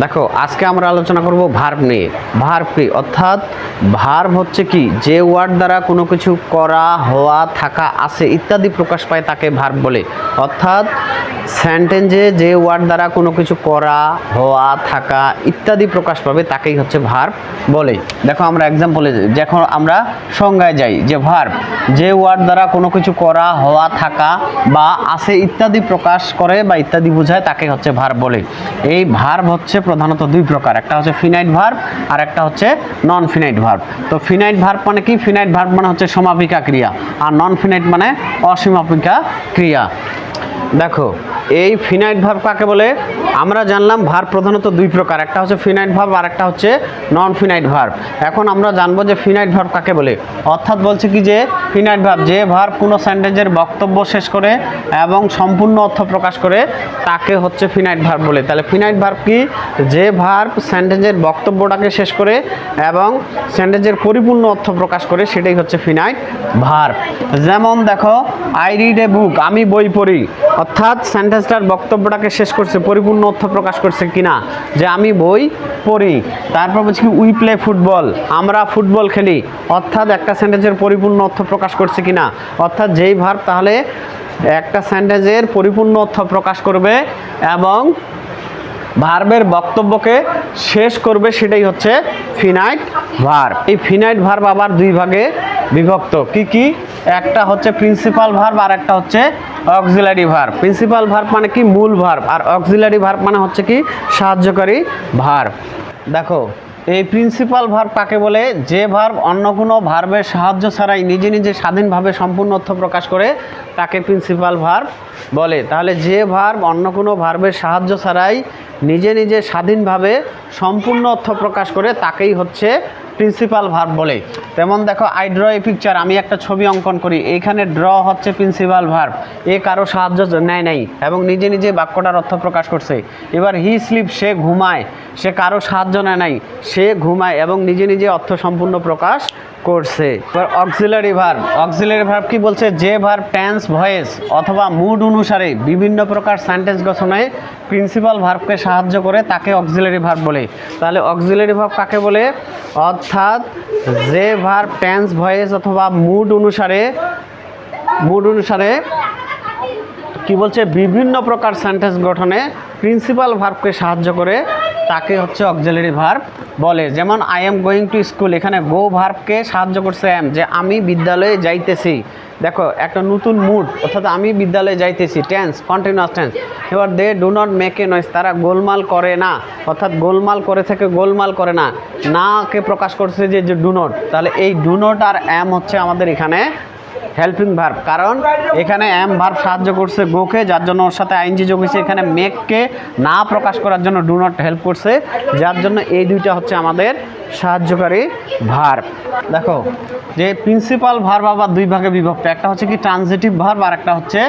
দেখো, আজকে আমরা আলোচনা করব ভার্ব নিয়ে। ভার্ব কি? অর্থাৎ ভার্ব হচ্ছে কি? যে ওয়ার্ড দ্বারা কোনো কিছু করা, হওয়া, থাকা আছে ইত্যাদি প্রকাশ পায় তাকে ভার্ব বলে। অর্থাৎ সেন্টেন্সে যে ওয়ার্ড দ্বারা কোনো কিছু করা, হওয়া, থাকা ইত্যাদি প্রকাশ পাবে তাকেই হচ্ছে ভার্ব বলে। দেখো, আমরা এক্সাম্পলে যখন আমরা সংজ্ঞায় যাই, যে ভার্ব যে ওয়ার্ড দ্বারা কোনো কিছু করা, হওয়া, থাকা বা আছে ইত্যাদি প্রকাশ করে বা ইত্যাদি বোঝায় তাকে হচ্ছে ভার্ব বলে। এই ভার্ব হচ্ছে প্রধানত দুই প্রকার, একটা হচ্ছে ফিনাইট ভার্ব আর একটা হচ্ছে নন ফিনাইট ভার্ব তো ফিনাইট ভার্ব মানে কি? ফিনাইট ভার্ব মানে হচ্ছে সমাপিকা ক্রিয়া আর নন ফিনাইট মানে অসীমাপিকা ক্রিয়া। দেখো এই ফিনাইট ভার্ব কাকে বলে? আমরা জানলাম ভার্ব প্রধানত দুই প্রকার, একটা হচ্ছে ফিনাইট ভার্ব আর একটা হচ্ছে নন ফিনাইট ভার্ব এখন আমরা জানব যে ফিনাইট ভার্ব কাকে বলে। অর্থাৎ বলছে কি যে, ফিনাইট ভার্ব যে ভার্ব কোনো সেন্টেন্সের বক্তব্য শেষ করে এবং সম্পূর্ণ অর্থ প্রকাশ করে, তাকে হচ্ছে ফিনাইট ভার্ব বলে। তাহলে ফিনাইট ভার্ব কি? যে ভার্ব সেন্টেন্সের বক্তব্যটাকে শেষ করে এবং সেন্টেন্সের পরিপূর্ণ অর্থ প্রকাশ করে, সেটাই হচ্ছে ফিনাইট ভার্ব যেমন দেখো আই রিড এ বুক আমি বই পড়ি। অর্থাৎ সেন্টেন্সটার বক্তব্যটাকে শেষ করছে, পরিপূর্ণ অর্থ প্রকাশ করছে কিনা? যে আমি বই পড়ি, তারপর বলছি কি উই প্লে ফুটবল আমরা ফুটবল খেলি। অর্থাৎ একটা সেন্টেন্সের পরিপূর্ণ অর্থ প্রকাশ করছে কিনা? অর্থাৎ যেই ভার্ব তাহলে একটা সেন্টেন্সের পরিপূর্ণ অর্থ প্রকাশ করবে এবং ভার্বের বক্তব্যকে শেষ করবে, সেটাই হচ্ছে ফিনাইট ভার্ব এই ফিনাইট ভার্ব আবার দুই ভাগে বিভক্ত। কি কি? একটা হচ্ছে প্রিন্সিপাল ভার্ব আর একটা হচ্ছে অক্সিলারি ভার্ব প্রিন্সিপাল ভার্ব মানে কি? মূল ভার্ব আর অক্সিলারি ভার্ব মানে হচ্ছে কি? সাহায্যকারী ভার্ব দেখো, এই প্রিন্সিপাল ভার্ব কাকে বলে? যে ভার্ব অন্য কোনো ভার্বের সাহায্য ছাড়াই নিজে নিজে স্বাধীনভাবে সম্পূর্ণ অর্থ প্রকাশ করে তাকে প্রিন্সিপাল ভার্ব বলে। তাহলে যে ভার্ব অন্য কোনো ভার্বের সাহায্য ছাড়াই নিজে নিজে স্বাধীনভাবে সম্পূর্ণ অর্থ প্রকাশ করে তাকেই হচ্ছে প্রিন্সিপাল ভার্ব বলে। তেমন দেখো আই ড্র এ পিকচার আমি একটা ছবি অঙ্কন করি। এখানে ড্র হচ্ছে প্রিন্সিপাল ভার্ব এ কারও সাহায্য নেয় নাই এবং নিজে নিজে বাক্যটার অর্থ প্রকাশ করছে। এবার হি স্লিপ সে ঘুমায়। সে কারও সাহায্য নেয় নাই, সে ঘুমায় এবং নিজে নিজে অর্থ সম্পূর্ণ প্রকাশ করছে। এবার অক্সিলারি ভার্ব অক্সিলারি ভার্ব কি বলছে? যে ভার্ব টেন্স ভয়েস অথবা মুড অনুসারে বিভিন্ন প্রকার সেন্টেন্স গঠনে প্রিন্সিপাল ভার্বকে সাহায্য করে তাকে অক্সিলারি ভার্ব বলে। তাহলে অক্সিলারি ভার্ব কাকে বলে? অর্থাৎ যে ভার্ব টেন্স ভয়েস অথবা মুড অনুসারে মুড অনুসারে কি বলছে? বিভিন্ন প্রকার সেন্টেন্স গঠনে প্রিন্সিপাল ভার্বকে সাহায্য করে তাকে হচ্ছে অক্সিলারি ভার্ব বলে। যেমন I am going to school এখানে গো ভার্বকে সাহায্য করছে এম যে আমি বিদ্যালয়ে যাইতেছি। দেখো, একটা নতুন মুড অর্থাৎ আমি বিদ্যালয়ে যাইতেছি টেন্স কন্টিনিউয়াস টেন্স এবার they do not make a noise তারা গোলমাল করে না। অর্থাৎ গোলমাল করে থেকে গোলমাল করে না। নাকে প্রকাশ করছে যে ডু নট তাহলে এই ডু নট আর এম হচ্ছে আমাদের এখানে হেল্পিং ভার্ব কারণ এখানে এম ভার্ব সাহায্য করছে গোকে, যার জন্য ওর সাথে আইনজি যোগ হয়েছে। এখানে মেককে না প্রকাশ করার জন্য ডু নট হেল্প করছে, যার জন্য এই দুইটা হচ্ছে আমাদের সাহায্যকারী ভার্ব দেখো, যে প্রিন্সিপাল ভার্ব আবার দুই ভাগে বিভক্ত, একটা হচ্ছে কি ট্রানজিটিভ ভার্ব আর একটা হচ্ছে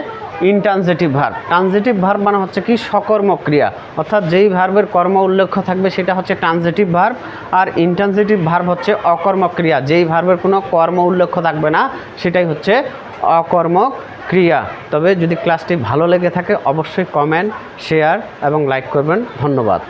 ইনট্রানজিটিভ ভার্ব ট্রানজেটিভ ভার্ব মানে হচ্ছে কি? সকর্ম ক্রিয়া অর্থাৎ যেই ভার্বের কর্ম উল্লেখ্য থাকবে সেটা হচ্ছে ট্রানজেটিভ ভার্ব আর ইনট্রানজেটিভ ভার্ব হচ্ছে অকর্মক্রিয়া। যেই ভার্বের কোনো কর্ম উল্লেখ্য থাকবে না, সেটাই হচ্ছে অকর্ম ক্রিয়া তবে যদি ক্লাসটি ভালো লেগে থাকে, অবশ্যই কমেন্ট শেয়ার এবং লাইক করবেন। ধন্যবাদ।